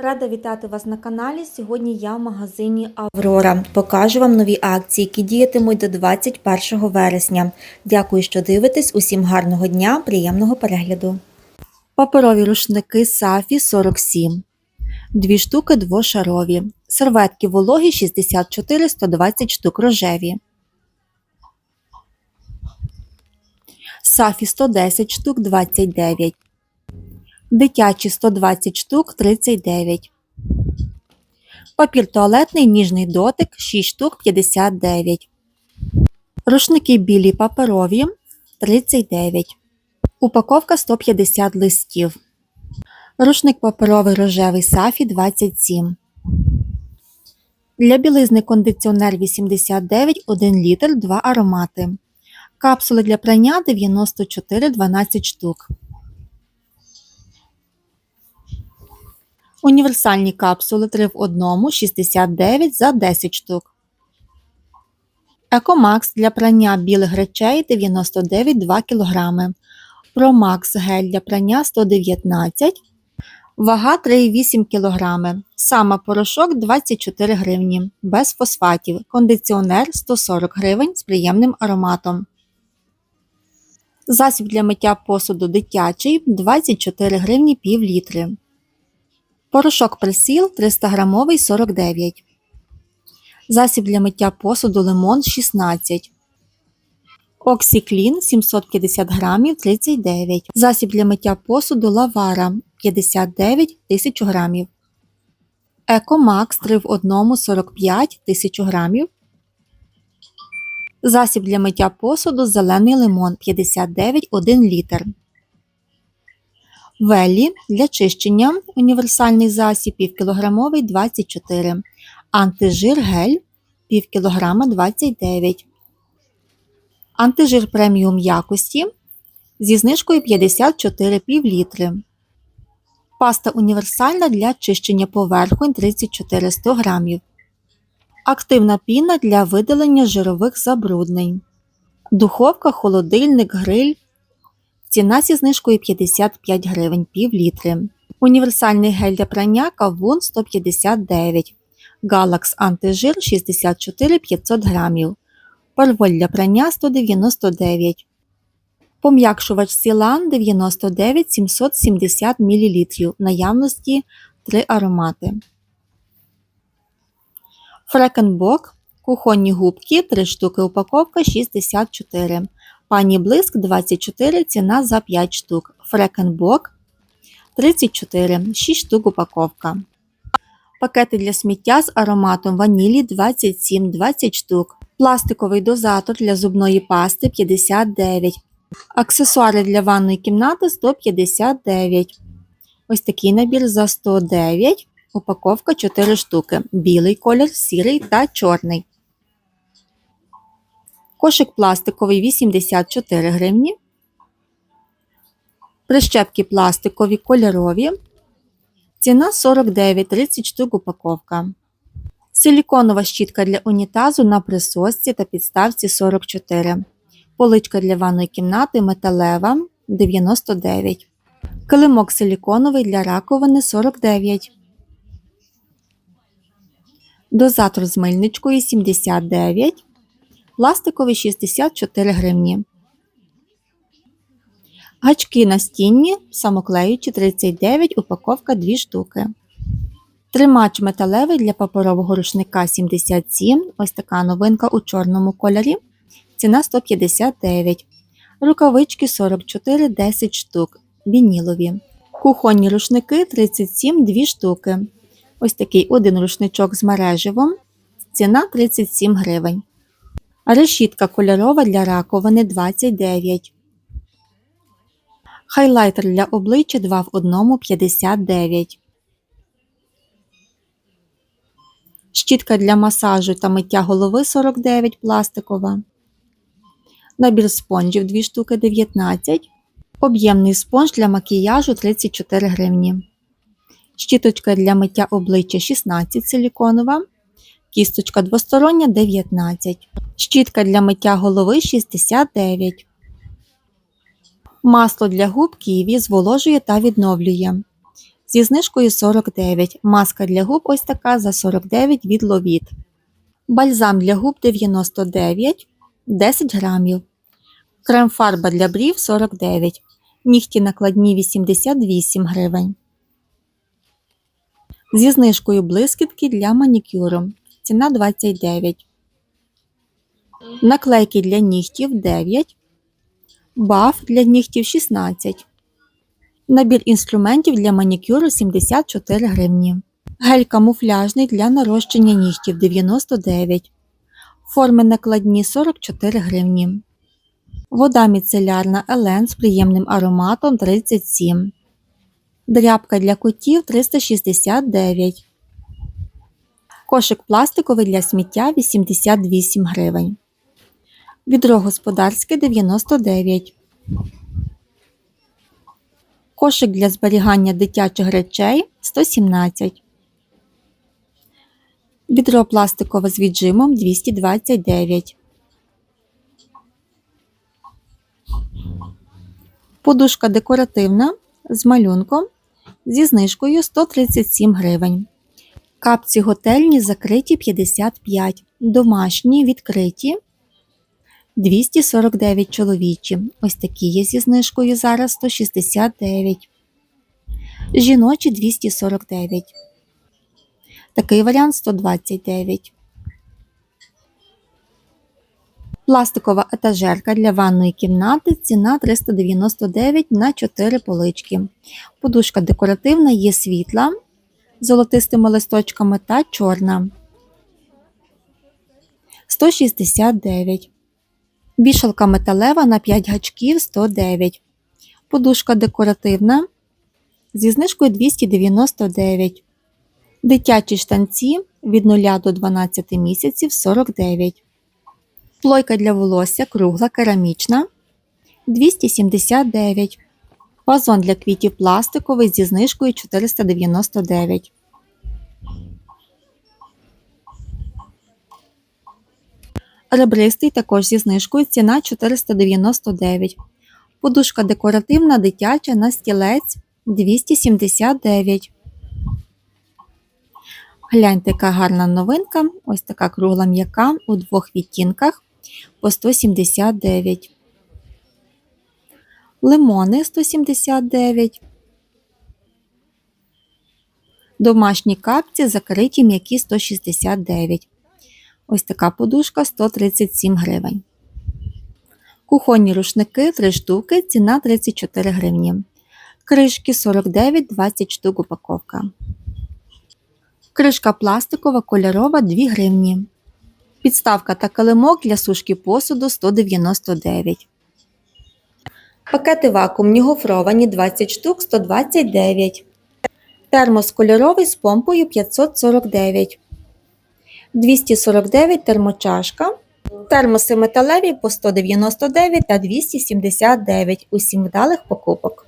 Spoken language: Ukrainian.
Рада вітати вас на каналі. Сьогодні я в магазині Аврора. Покажу вам нові акції, які діятимуть до 21 вересня. Дякую, що дивитесь. Усім гарного дня, приємного перегляду. Паперові рушники Сафі 47. Дві штуки двошарові. Серветки вологі 64 120 штук рожеві. Сафі 110 штук 29. Дитячі 120 штук 39. Папір туалетний ніжний дотик 6 штук 59. Рушники білі паперові 39. Упаковка 150 листів. Рушник паперовий рожевий сафі 27. Для білизни кондиціонер 89 1 літр 2 аромати. Капсули для прання 94 12 штук. Універсальні капсули 3 в 1 69 за 10 штук. Екомакс для прання білих речей 99 2 кг. Промакс гель для прання 119 Вага 3,8 кг. Сама порошок 24 гривні. Без фосфатів. Кондиціонер 140 гривень з приємним ароматом. Засіб для миття посуду дитячий 24 гривні пів літри. Порошок присіл 300 грамовий 49. Засіб для миття посуду лимон 16. Оксіклін 750 грамів 39. Засіб для миття посуду лавара 59 1000 грамів. Екомакс 3 в 1 45 1000 грамів. Засіб для миття посуду зелений лимон 59 1 літр. Велі для чищення універсальний засіб півкілограмовий 24. Антижир гель пів кілограма 29. Антижир преміум якості зі знижкою 54 півлітри. Паста універсальна для чищення поверхонь 34 100 грамів. Активна піна для видалення жирових забруднень. Духовка, холодильник, гриль. Ціна зі знижкою 55 гривень пів літри. Універсальний гель для прання кавун 159. Галакс антижир 64 500 грамів. Парволь для прання 199. Пом'якшувач Сілан 99 770 мл. Наявності 3 аромати. Фрекенбок. Кухонні губки 3 штуки упаковка 64. Пані Блиск 24, ціна за 5 штук. Фрекенбок 34, 6 штук упаковка. Пакети для сміття з ароматом ванілі 27, 20 штук. Пластиковий дозатор для зубної пасти 59. Аксесуари для ванної кімнати 159. Ось такий набір за 109. Упаковка 4 штуки. Білий колір, сірий та чорний. Кошик пластиковий 84 гривні. Прищепки пластикові кольорові. Ціна 49 30 штук упаковка. Силіконова щітка для унітазу на присосці та підставці 44. Поличка для ванної кімнати металева 99. Килимок силіконовий для раковини 49. Дозатор з мильничкою 79 пластикові 64 гривні. Гачки настінні, самоклеючі 39, упаковка 2 штуки. Тримач металевий для паперового рушника 77. Ось така новинка у чорному кольорі. Ціна 159. Рукавички 44 10 штук. Вінілові. Кухонні рушники 37 2 штуки. Ось такий один рушничок з мереживом. Ціна 37 гривень. Решітка кольорова для раковини 29. Хайлайтер для обличчя 2 в 1 59. Щітка для масажу та миття голови 49 пластикова. Набір спонжів 2 штуки 19. Об'ємний спонж для макіяжу 34 гривні. Щіточка для миття обличчя 16 силіконова. Кісточка двостороння 19. Щітка для миття голови 69. Масло для губ Ківі зволожує та відновлює. зі знижкою 49. Маска для губ ось така за 49 від Ловіт. Бальзам для губ 99 10 грамів. Крем-фарба для брів 49. Нігті накладні 88 гривень. Зі знижкою блискітки для манікюру. Ціна 29. Наклейки для нігтів 9. Баф для нігтів 16. Набір інструментів для манікюру 74 гривні. Гель камуфляжний для нарощення нігтів 99. Форми накладні 44 гривні. Вода міцелярна Елен з приємним ароматом 37. Дрябка для котів 369. Кошик пластиковий для сміття 88 гривень. Відро господарське 99. Кошик для зберігання дитячих речей 117. Відро пластикове з віджимом 229. Подушка декоративна з малюнком зі знижкою 137 гривень. Капці готельні закриті 55, домашні відкриті 249 чоловічі. Ось такі є зі знижкою зараз 169. Жіночі 249. Такий варіант 129. Пластикова етажерка для ванної кімнати. Ціна 399 на 4 полички. Подушка декоративна, є світла золотистими листочками та чорна. 169. Вішалка металева на 5 гачків 109. Подушка декоративна зі знижкою 299. Дитячі штанці від 0 до 12 місяців 49. Плойка для волосся кругла керамічна 279. Вазон для квітів пластиковий зі знижкою 499. Ребристий також зі знижкою ціна 499. Подушка декоративна дитяча на стілець 279. Гляньте, яка гарна новинка. Ось така кругла м'яка у двох відтінках по 179. Лимони 179. Домашні капці закриті м'які 169. Ось така подушка 137 гривень. Кухонні рушники 3 штуки, ціна 34 гривні. Кришки 49, 20 штук упаковка. Кришка пластикова кольорова 2 гривні. Підставка та килимок для сушки посуду 199. Пакети вакуумні гофровані 20 штук 129. Термос кольоровий з помпою 549. 249 термочашка. Термоси металеві по 199 та 279. Усім вдалих покупок.